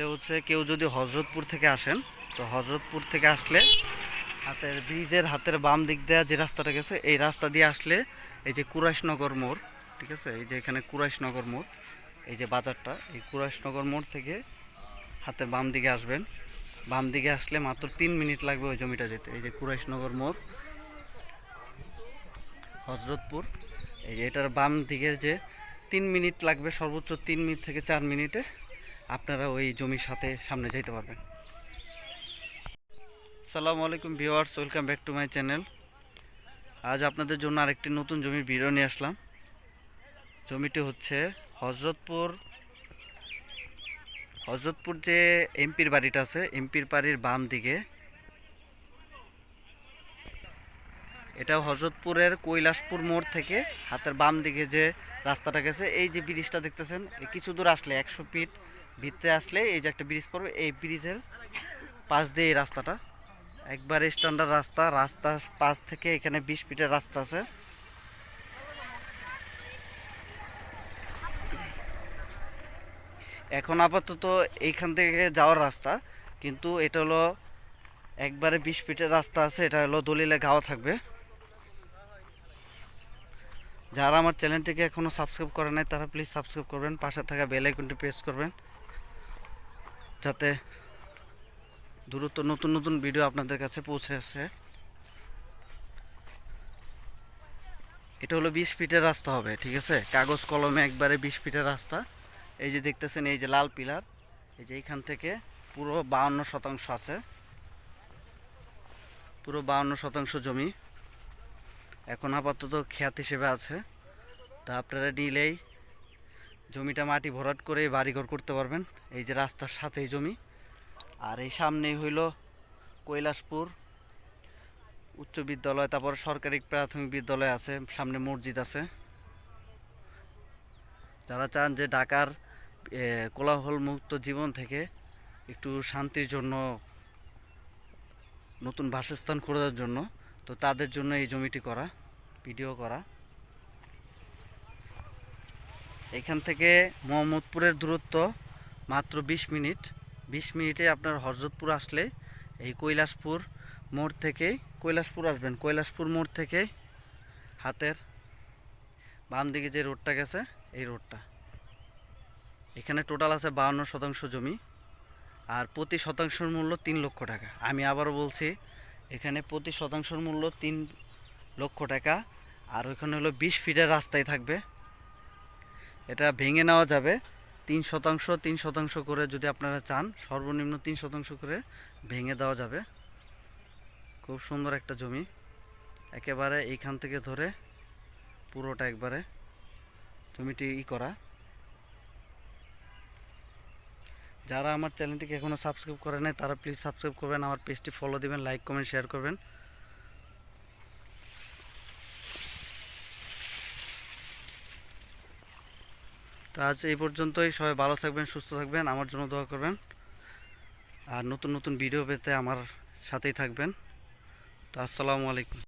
এটা হচ্ছে কেউ যদি হজরতপুর থেকে আসেন, তো হজরতপুর থেকে আসলে হাতের ব্রিজের হাতের বাম দিক দেওয়া যে রাস্তাটা গেছে, এই রাস্তা দিয়ে আসলে এই যে কুরাশনগর মোড়, ঠিক আছে? এই যে এখানে কুরাশনগর মোড়, এই যে বাজারটা, এই কুরাশনগর মোড় থেকে হাতের বাম দিকে আসবেন। বাম দিকে আসলে মাত্র তিন মিনিট লাগবে ওই জমিটা যেতে। এই যে কুরাশনগর মোড়, হজরতপুর, এই যে এটার বাম দিকে যে তিন মিনিট লাগবে, সর্বোচ্চ তিন মিনিট থেকে চার মিনিটে আপনারা ওই জমির সাথে সামনে যাইতে পারবেন। সালামু আলাইকুম viewers, welcome back to my channel. আজ আপনাদের জন্য আরেকটি নতুন জমির ভিডিও নিয়ে আসলাম। জমিটি হচ্ছে হজরতপুর হজরতপুর যে এমপির বাড়িটা আছে, এমপির বাড়ির বাম দিকে। এটা হজরতপুরের কৈলাসপুর মোড় থেকে হাতের বাম দিকে যে রাস্তাটা গেছে, এই যে ব্রিজটা দেখতেছেন কিছু দূর আসলে একশো ফিট ভিতরে আসলে এই যে একটা ব্রিজ পড়বে, এই ব্রিজের পাশ দিয়ে এই রাস্তাটা। একবার স্ট্যান্ডার্ড রাস্তা, রাস্তার পাশ থেকে এখানে বিশ ফিটের রাস্তা আছে। এখন আপাতত এইখান থেকে যাওয়ার রাস্তা, কিন্তু এটা হলো একবারে বিশ ফিটের রাস্তা আছে, এটা হলো দলিলে গাওয়া থাকবে। যারা আমার চ্যানেলটিকে এখনও সাবস্ক্রাইব করে নাই, তারা প্লিজ সাবস্ক্রাইব করবেন, পাশে থাকা বেল আইকনটি প্রেস করবেন। যাতে দ্রুত নতুন নতুন ভিডিও আপনাদের কাছে পৌঁছে আসে। এটা হলো বিশ ফিটের রাস্তা হবে, ঠিক আছে? কাগজ কলমে একবারে বিশ ফিটের রাস্তা। এই যে দেখতেছেন, এই যে লাল পিলার, এই যে এইখান থেকে পুরো বাউন্ন শতাংশ আছে। পুরো বাউন্ন শতাংশ জমি। এখন আপাতত খ্যাত হিসেবে আছে। তা আপনারা নিলেই জমিটা মাটি ভরাট করে বাড়িঘর করতে পারবেন। এই যে রাস্তার সাথেই জমি। আর এই সামনেই হইল কৈলাসপুর উচ্চ বিদ্যালয় তারপর সরকারি প্রাথমিক বিদ্যালয় আছে সামনে মসজিদ আছে। যারা চান যে ঢাকার এ, কোলাহল মুক্ত জীবন থেকে একটু শান্তির জন্য নতুন বাসস্থান খোঁজার জন্য তো তাদের জন্য এই জমিটি করা ভিডিও করা। এখান থেকে মোহাম্মদপুরের দূরত্ব মাত্র বিশ মিনিট। বিশ মিনিটে আপনার হরজতপুর আসলে এই কৈলাসপুর মোড় থেকে, কৈলাসপুর আসবেন, কৈলাসপুর মোড় থেকে হাতের বাম দিকে যে রোডটা গেছে, এই রোডটা। এখানে টোটাল আছে বাহান্ন শতাংশ জমি আর প্রতি শতাংশের মূল্য তিন লক্ষ টাকা। আমি আবারও বলছি, এখানে প্রতি শতাংশের মূল্য তিন লক্ষ টাকা আর ওইখানে হলো বিশ ফিটের রাস্তায় থাকবে। এটা ভেঙে নেওয়া যাবে। তিন শতাংশ তিন শতাংশ করে যদি আপনারা চান, সর্বনিম্ন তিন শতাংশ করে ভেঙে দেওয়া যাবে। খুব সুন্দর একটা জমি। একেবারে এইখান থেকে ধরে পুরোটা একবারে জমিটি ই করা। যারা আমার চ্যানেলটিকে এখনও সাবস্ক্রাইব করে নাই, তারা প্লিজ সাবস্ক্রাইব করবেন, আমার পেজটি ফলো দিবেন, লাইক, কমেন্ট, শেয়ার করবেন। তো আজ এই পর্যন্তই। সবাই ভালো থাকবেন, সুস্থ থাকবেন, আমার জন্য দোয়া করবেন। আর নতুন নতুন ভিডিও পেতে আমার সাথেই থাকবেন। তো আসসালামু আলাইকুম।